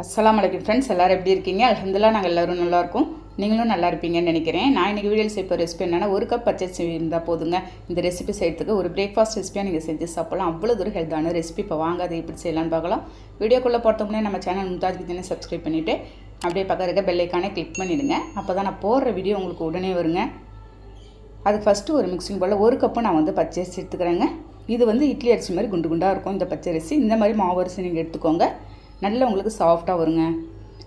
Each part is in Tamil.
அஸ்லாம் வலைக்கம் ஃப்ரெண்ட்ஸ் எல்லோரும் எப்படி இருக்கீங்க? அல்ஹம்துலில்லாஹ் நாங்கள் எல்லோரும் நல்லாயிருக்கும் நீங்களும் நல்லா இருப்பீங்கன்னு நினைக்கிறேன். நான் இன்றைக்கி வீடியோவில் செய்ய ரெசிபி என்னென்னா ஒரு கப் பச்சை இருந்தால் போதுங்க. இந்த ரெசிபி செய்யறதுக்கு ஒரு பிரேக்ஃபாஸ்ட் ரெசிபியாக நீங்கள் செஞ்சு சாப்பிடலாம். அவ்வளோ தூரம் ஹெல்த்தான ரெசிபி இப்போ வாங்க அதை எப்படி செய்யலாம்னு பார்க்கலாம். வீடியோக்குள்ளே போகிறதுக்கு நம்ம சேனல் மும்தாஜ் கிச்சனை சப்ஸ்கிரைப் பண்ணிவிட்டு அப்படியே பக்கம் இருக்க பெல்லைக்கானே கிளிக் பண்ணிவிடுங்க அப்போ தான் நான் போடுற வீடியோ உங்களுக்கு உடனே வருங்க. அதுக்கு ஃபஸ்ட்டு ஒரு மிக்சிங் போல் ஒரு கப்பு நான் வந்து பச்சரிசி எடுத்துக்கிறேங்க. இது வந்து இட்லி அரிசி மாதிரி குண்டு குண்டாக இருக்கும் இந்த பச்சரிசி இந்த மாதிரி மாவு அரிசி நீங்கள் எடுத்துக்கோங்க. நல்லா உங்களுக்கு சாஃப்டாக வருங்க.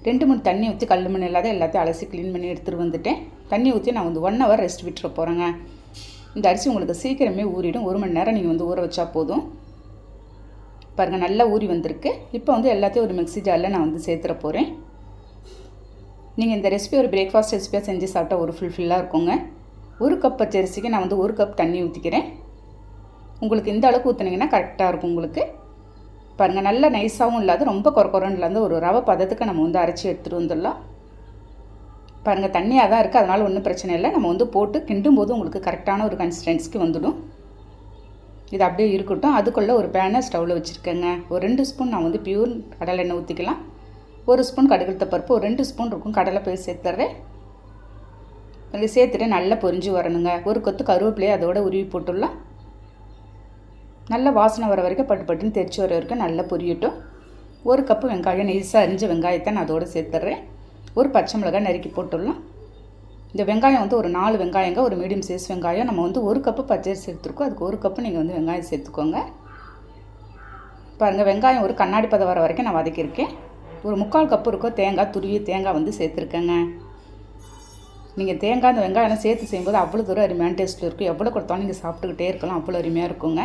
ரெண்டு மூணு தண்ணி ஊற்றி கல் மண் இல்லாத எல்லாத்தையும் அலசி க்ளீன் பண்ணி எடுத்துகிட்டு வந்துட்டேன். தண்ணி ஊற்றி நான் வந்து ஒன் ஹவர் ரெஸ்ட் விட்டுற போகிறேங்க இந்த அரிசி உங்களுக்கு சீக்கிரமே ஊறிடும். ஒரு மணி நேரம் நீங்கள் வந்து ஊற வச்சா போதும். பாருங்கள் நல்லா ஊறி வந்திருக்கு. இப்போ வந்து எல்லாத்தையும் ஒரு மிக்ஸி ஜாரில் நான் வந்து சேர்த்துற போகிறேன் நீங்கள் இந்த ரெசிபி ஒரு பிரேக்ஃபாஸ்ட் ரெசிபியாக செஞ்சு சாப்பிட்டா ஒரு ஃபுல்ஃபில்லாக இருக்குங்க. ஒரு கப் பச்சரிசிக்கு நான் வந்து ஒரு கப் தண்ணி ஊற்றிக்கிறேன் உங்களுக்கு இந்த அளவுக்கு ஊற்றுனீங்கன்னா கரெக்டாக இருக்கும் உங்களுக்கு. பாருங்கள் நல்ல நைஸாகவும் இல்லாத ரொம்ப குறக்குறன்னு இல்லாத ஒரு ரவை பதத்துக்கு நம்ம வந்து அரைச்சி எடுத்துகிட்டு வந்துடலாம். பாருங்கள் தண்ணியாக தான் இருக்குது அதனால் ஒன்றும் பிரச்சனை இல்லை. நம்ம வந்து போட்டு கிண்டும் போது உங்களுக்கு கரெக்டான ஒரு கன்சிஸ்டன்சிக்கு வந்துடும். இது அப்படியே இருக்கட்டும். அதுக்குள்ளே ஒரு பேனை ஸ்டவ்வில் வச்சுருக்கேங்க. ஒரு ரெண்டு ஸ்பூன் நான் வந்து பியூர் கடலை எண்ணெய் ஊற்றிக்கலாம் ஒரு ஸ்பூன் கடுகுத்த பருப்பு ஒரு ரெண்டு ஸ்பூன் இருக்கும் கடலை போய் சேர்த்துட்றேன் அது சேர்த்துட்டு நல்லா பொரிஞ்சு வரணுங்க. ஒரு கொத்து கருவேப்பிலையை அதோட உருவி போட்டுடலாம். நல்ல வாசனை வர வரைக்கும் பட்டு பட்டுன்னு தெரிச்சு வர வரைக்கும் நல்லா பொரியட்டும். ஒரு கப்பு வெங்காயம் நெய்ஸாக அரிஞ்ச வெங்காயத்தை நான் அதோடு சேர்த்துட்றேன் ஒரு பச்சை மிளகாய் நறுக்கி போட்டுடலாம். இந்த வெங்காயம் வந்து ஒரு நாலு வெங்காயங்க ஒரு மீடியம் சைஸ் வெங்காயம். நம்ம வந்து ஒரு கப்பு பச்சரிசி எடுத்துருக்கோம் அதுக்கு ஒரு கப்பு நீங்கள் வந்து வெங்காயம் சேர்த்துக்கோங்க. பாருங்கள் வெங்காயம் ஒரு கண்ணாடி பதம் வர வரைக்கும் நான் வதக்கியிருக்கேன். ஒரு முக்கால் கப்பு இருக்கோ தேங்காய் துருவி தேங்காய் வந்து சேர்த்துருக்கேங்க. நீங்கள் தேங்காய் அந்த வெங்காயம் சேர்த்து செய்யும்போது அவ்வளோ தூரம் அருமையான டேஸ்ட்டில் இருக்கும். எவ்வளோ கொடுத்தாலும் நீங்கள் சாப்பிட்டுக்கிட்டே இருக்கலாம். அவ்வளோ அருமையாக இருக்குங்க.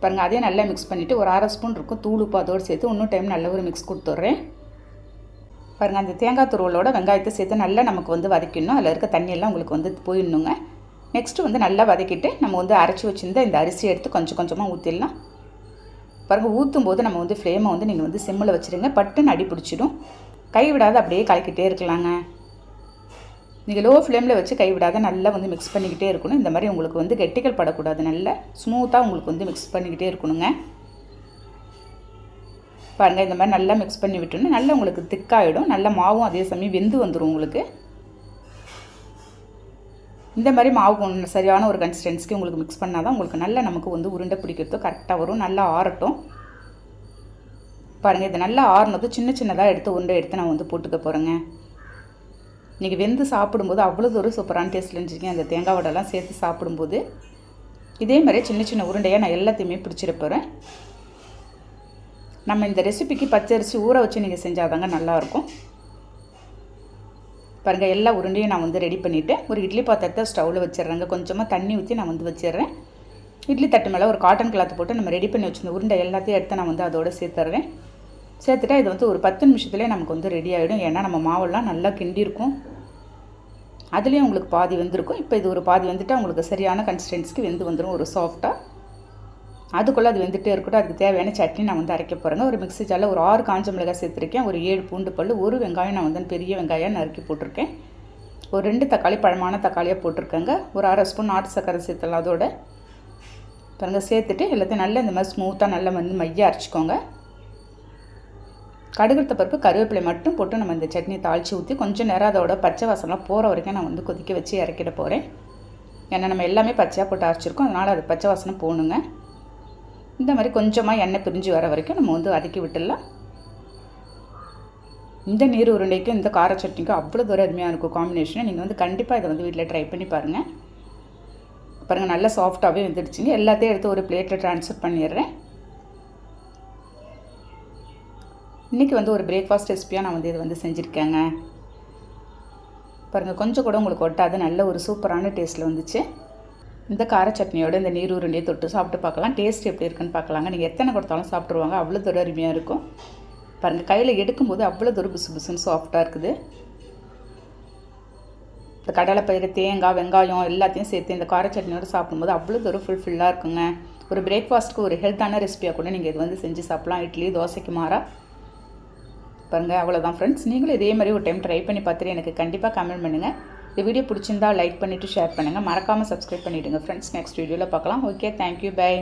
பாருங்கள் அதே நல்லா மிக்ஸ் பண்ணிவிட்டு ஒரு அரை ஸ்பூன் இருக்கும் தூள் உப்பு அதோடு சேர்த்து இன்னும் டைம் நல்ல ஒரு மிக்ஸ் கொடுத்துட்றேன். பாருங்கள் அந்த தேங்காய் துருவலோட வெங்காயத்தை சேர்த்து நல்லா நமக்கு வந்து வதக்கிடணும். அதில் இருக்க தண்ணியெல்லாம் உங்களுக்கு வந்து போயிடணுங்க. நெக்ஸ்ட்டு வந்து நல்லா வதக்கிட்டு நம்ம வந்து அரைச்சி வச்சுருந்த இந்த அரிசியை எடுத்து கொஞ்சம் கொஞ்சமாக ஊற்றிடலாம் பாருங்கள் ஊற்றும் போது நம்ம வந்து ஃப்ளேமை வந்து நீங்கள் வந்து சிம்மில் வச்சுருங்க. பட்டுன்னு அடி பிடிச்சிடும் கை விடாத அப்படியே கலக்கிட்டே இருக்கலாங்க. நீங்கள் லோ ஃப்ளேமில் வச்சு கைவிடாத நல்லா வந்து மிக்ஸ் பண்ணிக்கிட்டே இருக்கணும். இந்த மாதிரி உங்களுக்கு வந்து கெட்டிகள் படக்கூடாது. நல்லா ஸ்மூத்தாக உங்களுக்கு வந்து மிக்ஸ் பண்ணிக்கிட்டே இருக்கணுங்க. பாருங்கள் இந்த மாதிரி நல்லா மிக்ஸ் பண்ணி விட்டோன்னு நல்லா உங்களுக்கு திக்காகிடும் நல்ல மாவும் அதே சமயம் வெந்து வந்துடும் உங்களுக்கு. இந்த மாதிரி மாவு சரியான ஒரு கன்சிஸ்டன்சிக்கு உங்களுக்கு மிக்ஸ் பண்ணால் தான் உங்களுக்கு நல்லா நமக்கு வந்து உருண்டை பிடிக்கிறதும் கரெக்டாக வரும். நல்லா ஆறட்டும். பாருங்கள் இது நல்லா ஆறுனது சின்ன சின்னதாக எடுத்து உருண்டை எடுத்து நான் வந்து போட்டுக்க போகிறேங்க நீங்கள் வெந்து சாப்பிடும்போது அவ்வளோ ஒரு சூப்பரான டேஸ்ட்டில் இருந்துச்சுங்க. அந்த தேங்காய் வடைலாம் சேர்த்து சாப்பிடும்போது இதே மாதிரி சின்ன சின்ன உருண்டையாக நான் எல்லாத்தையுமே பிடிச்சிட போகிறேன் நம்ம இந்த ரெசிபிக்கு பச்சரிசி ஊற வச்சு நீங்கள் செஞ்சால் தாங்க நல்லாயிருக்கும். பாருங்கள் எல்லா உருண்டையும் நான் வந்து ரெடி பண்ணிவிட்டேன் ஒரு இட்லி பாத்திரத்தை ஸ்டவ்வில் வச்சிடுறேங்க. கொஞ்சமாக தண்ணி ஊற்றி நான் வந்து வச்சிடுறேன். இட்லி தட்டு மேலே ஒரு காட்டன் கிளாத் போட்டு நம்ம ரெடி பண்ணி வச்சுருந்த உருண்டை எல்லாத்தையும் எடுத்து நான் வந்து அதோடு சேர்த்துட்றேன். சேர்த்துட்டா இது வந்து ஒரு பத்து நிமிஷத்துலேயே நமக்கு வந்து ரெடி ஆகிடும் ஏன்னா நம்ம மாவெல்லாம் நல்லா கிண்டிருக்கும் அதுலேயும் உங்களுக்கு பாதி வெந்திருக்கும். இப்போ இது ஒரு பாதி வந்துட்டால் உங்களுக்கு சரியான கன்சிஸ்டன்சிக்கு வெந்து வந்துடும் ஒரு சாஃப்டாக அதுக்குள்ளே அது வெந்துகிட்டே இருக்கட்டும். அதுக்கு தேவையான சட்னி நான் வந்து அரைக்க போகிறேங்க ஒரு மிக்ஸி ஜாரில் ஒரு ஆறு காஞ்ச மிளகாய் சேர்த்துருக்கேன். ஒரு ஏழு பூண்டு பல் ஒரு வெங்காயம் நான் வந்து பெரிய வெங்காயம் நறுக்கி போட்டிருக்கேன். ஒரு ரெண்டு தக்காளி பழமான தக்காளியாக போட்டிருக்கேங்க. ஒரு அரை ஸ்பூன் நாட்டு சக்கரை சேர்த்துலாம் அதோட. பாருங்கள் சேர்த்துட்டு எல்லாத்தையும் நல்லா இந்த மாதிரி ஸ்மூத்தாக நல்லா வந்து மைய அரைச்சிக்கோங்க. கடுகுத்த பருப்பு கருவேப்பிலை மட்டும் போட்டு நம்ம இந்த சட்னி தாளித்து ஊற்றி கொஞ்சம் நேரம் அதோட பச்சை வாசம்லாம் போகிற வரைக்கும் நான் வந்து கொதிக்க வச்சு இறக்கிட போகிறேன் ஏன்னா நம்ம எல்லாமே பச்சையாக போட்டு அரைச்சிருக்கோம். அதனால் அது பச்சை வாசனை போகணுங்க இந்த மாதிரி கொஞ்சமாக எண்ணெய் பிரிஞ்சு வர வரைக்கும் நம்ம வந்து வதக்கி விட்டுடலாம். இந்த நீர் உருண்டைக்கும் இந்த கார சட்னிக்கும் அவ்வளோ தூரம் அருமையாக இருக்கும் காம்பினேஷனை நீங்கள் வந்து கண்டிப்பாக இதை வந்து வீட்டில் ட்ரை பண்ணி பாருங்கள் பாருங்கள் நல்லா சாஃப்டாகவே வந்துடுச்சுங்க. எல்லாத்தையும் எடுத்து ஒரு பிளேட்டில் ட்ரான்ஸ்ஃபர் பண்ணிடுறேன். இன்றைக்கி வந்து ஒரு பிரேக்ஃபாஸ்ட் ரெசிபியாக நான் வந்து இது வந்து செஞ்சுருக்கேங்க. பாருங்கள் கொஞ்சம் கூட உங்களுக்கு ஒட்டாது. நல்ல ஒரு சூப்பரான டேஸ்ட்டில் வந்துச்சு. இந்த கார சட்னியோட இந்த நீர் உருண்டையை தொட்டு சாப்பிட்டு பார்க்கலாம். டேஸ்ட் எப்படி இருக்குன்னு பார்க்கலாங்க. நீங்கள் எத்தனை கொடுத்தாலும் சாப்பிட்ருவாங்க அவ்வளோ தூரம் அருமையாக இருக்கும். பாருங்கள் கையில் எடுக்கும்போது அவ்வளோ தூரம் புசு புசுன்னு சாஃப்டாக இருக்குது. இந்த கடலை பயிறு தேங்காய் வெங்காயம் எல்லாத்தையும் சேர்த்து இந்த கார சட்னியோடு சாப்பிடும்போது அவ்வளோ தூரம் ஃபுல்ஃபில்லாக இருக்குங்க. ஒரு பிரேக்ஃபாஸ்ட்டுக்கு ஒரு ஹெல்த்தான ரெசிபியாக கூட நீங்கள் இது வந்து செஞ்சு சாப்பிட்லாம். இட்லி தோசைக்கு மாறாக பாருங்கள் அவ்வளோதான் ஃப்ரெண்ட்ஸ் நீங்களும் இதே மாதிரி ஒரு டைம் ட்ரை பண்ணி பார்த்துட்டு எனக்கு கண்டிப்பாக கமெண்ட் பண்ணுங்கள் இந்த வீடியோ பிடிச்சிருந்தா லைக் பண்ணிவிட்டு ஷேர் பண்ணுங்கள் மறக்காமல் சப்ஸ்கிரைப் பண்ணிவிடுங்க ஃப்ரெண்ட்ஸ் நெக்ஸ்ட் வீடியோவில் பார்க்கலாம். Okay thank you bye